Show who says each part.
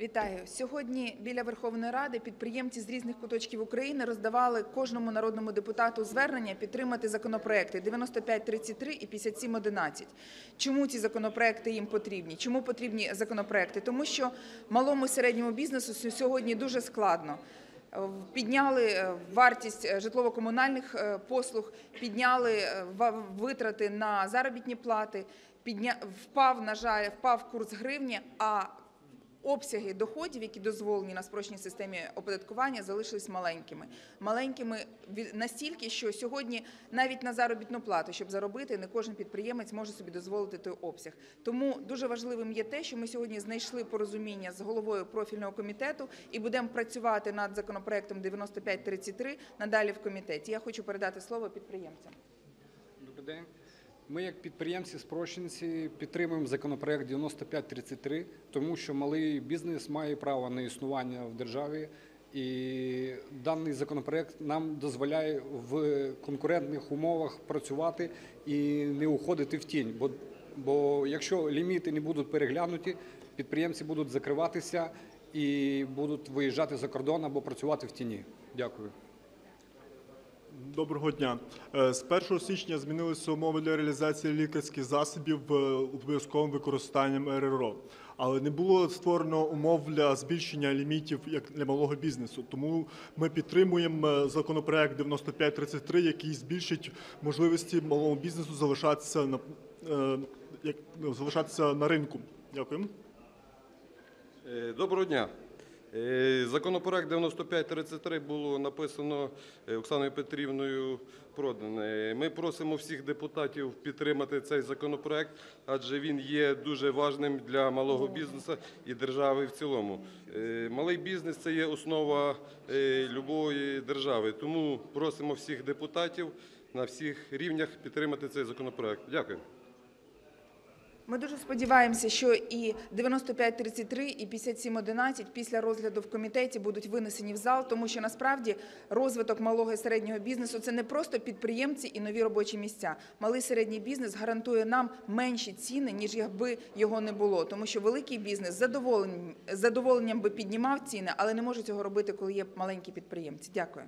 Speaker 1: Вітаю сьогодні. Біля Верховної Ради підприємці з різних куточків України роздавали кожному народному депутату звернення підтримати законопроекти 9533 і 5711. Чому ці законопроекти їм потрібні? Чому потрібні законопроекти? Тому що малому і середньому бізнесу сьогодні дуже складно. Е, Підняли е, вартість е, житлово-комунальних послуг, підняли витрати на заробітні плати, підня... впав, на жаль, впав курс гривні, а обсяги доходів, які дозволені на спрощеній системі оподаткування, залишились маленькими. Маленькими настільки, що сьогодні навіть на заробітну плату, щоб заробити, не кожен підприємець може собі дозволити той обсяг. Тому дуже важливим є те, що ми сьогодні знайшли порозуміння з головою профільного комітету і будемо працювати над законопроектом 9533 надалі в комітеті. Я хочу передати слово підприємцям.
Speaker 2: Добрий день. Ми, як підприємці-спрощенці, підтримуємо законопроект 9533, тому що малий бізнес має право на існування в державі, і даний законопроект нам дозволяє в конкурентних умовах працювати і не уходити в тінь. Бо, бо якщо ліміти не будуть переглянуті, підприємці будуть закриватися і будуть виїжджати за кордон або працювати в тіні. Дякую.
Speaker 3: Доброго дня. Е, З 1 січня змінилися умови для реалізації лікарських засобів е, обов'язковим використанням РРО. Але не було створено умов для збільшення лімітів як для малого бізнесу. Тому ми підтримуємо е, законопроект 9533, який збільшить можливості малому бізнесу залишатися на ну, залишатися на ринку. Дякую.
Speaker 4: Доброго дня. Е, Законопроект 9533 було написано е, Оксаною Петрівною Продане. Ми просимо всіх депутатів підтримати цей законопроект, адже він є дуже важним для малого бізнесу і держави в цілому. Е, Малий бізнес це є основа любої держави. Тому просимо всіх депутатів на всіх рівнях підтримати цей законопроект. Дякую.
Speaker 1: Ми дуже сподіваємося, що і 9533, і 5711 після розгляду в комітеті будуть винесені в зал, тому що насправді розвиток малого і середнього бізнесу це не просто підприємці і нові робочі місця. Малий і середній бізнес гарантує нам менші ціни, ніж якби його не було. Тому що великий бізнес задоволенням, задоволенням би піднімав ціни, але не може цього робити, коли є маленькі підприємці. Дякую.